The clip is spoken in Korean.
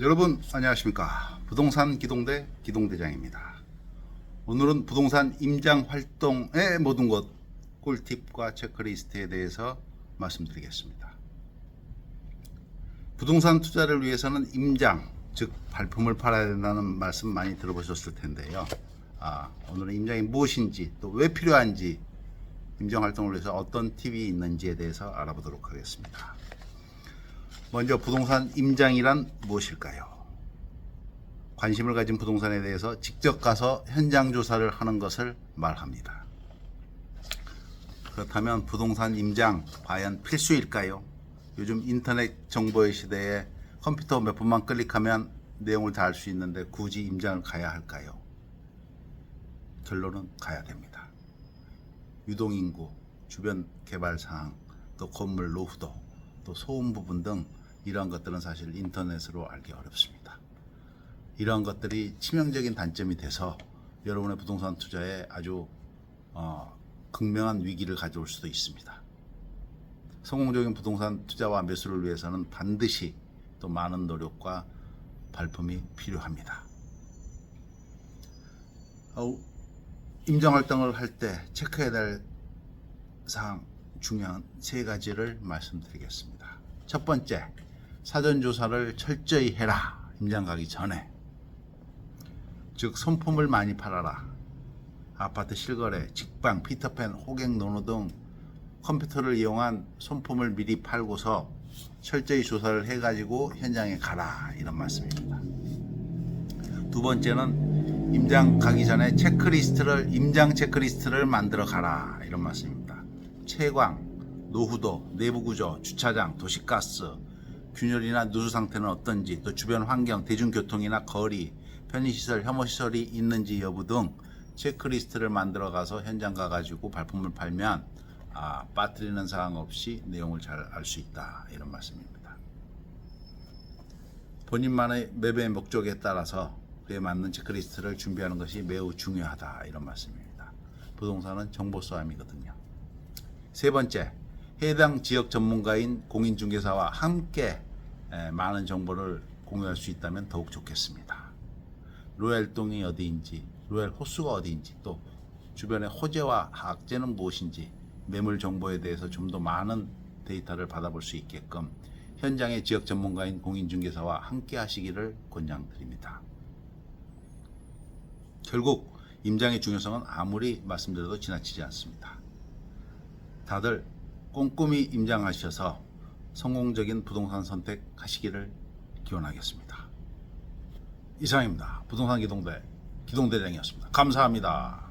여러분 안녕하십니까. 부동산 기동대 기동대장입니다. 오늘은 부동산 임장 활동의 모든 것 꿀팁과 체크리스트에 대해서 말씀드리겠습니다. 부동산 투자를 위해서는 임장 즉 발품을 팔아야 된다는 말씀 많이 들어보셨을 텐데요. 아, 오늘은 임장이 무엇인지 또 왜 필요한지 임장 활동을 위해서 어떤 팁이 있는지에 대해서 알아보도록 하겠습니다 먼저 부동산 임장이란 무엇일까요? 관심을 가진 부동산에 대해서 직접 가서 현장 조사를 하는 것을 말합니다. 그렇다면 부동산 임장 과연 필수일까요? 요즘 인터넷 정보의 시대에 컴퓨터 몇 번만 클릭하면 내용을 다 알 수 있는데 굳이 임장을 가야 할까요? 결론은 가야 됩니다. 유동인구, 주변 개발 사항, 또 건물 노후도, 또 소음 부분 등 이러한 것들은 사실 인터넷으로 알기 어렵습니다. 이러한 것들이 치명적인 단점이 돼서 여러분의 부동산 투자에 아주 어, 극명한 위기를 가져올 수도 있습니다. 성공적인 부동산 투자와 매수를 위해서는 반드시 또 많은 노력과 발품이 필요합니다. 어, 임장 활동을 할 때 체크해야 될 사항 중요한 세 가지를 말씀드리겠습니다. 첫 번째, 사전 조사를 철저히 해라. 임장 가기 전에. 즉 손품을 많이 팔아라. 아파트 실거래, 직방, 피터팬, 호갱 노노 등 컴퓨터를 이용한 손품을 미리 팔고서 철저히 조사를 해가지고 현장에 가라 이런 말씀입니다. 두 번째는 임장 가기 전에 체크리스트를 임장 체크리스트를 만들어 가라 이런 말씀입니다. 채광, 노후도, 내부 구조, 주차장, 도시가스, 균열이나 누수 상태는 어떤지, 또 주변 환경, 대중교통이나 거리, 편의시설, 혐오시설이 있는지 여부 등 체크리스트를 만들어 가서 현장 가가지고 발품을 팔면 아, 빠뜨리는 사항 없이 내용을 잘 알 수 있다 이런 말씀입니다. 본인만의 매매 목적에 따라서 그에 맞는 체크리스트를 준비하는 것이 매우 중요하다 이런 말씀입니다. 부동산은 정보 싸움이거든요. 세 번째, 해당 지역 전문가인 공인중개사와 함께 에, 많은 정보를 공유할 수 있다면 더욱 좋겠습니다. 로얄동이 어디인지, 로얄 호수가 어디인지, 또 주변의 호재와 악재는 무엇인지, 매물 정보에 대해서 좀 더 많은 데이터를 받아볼 수 있게끔 현장의 지역 전문가인 공인중개사와 함께 하시기를 권장드립니다. 결국 임장의 중요성은 아무리 말씀드려도 지나치지 않습니다. 다들 꼼꼼히 임장하셔서 성공적인 부동산 선택하시기를 기원하겠습니다. 이상입니다. 부동산 기동대 기동대장이었습니다. 감사합니다.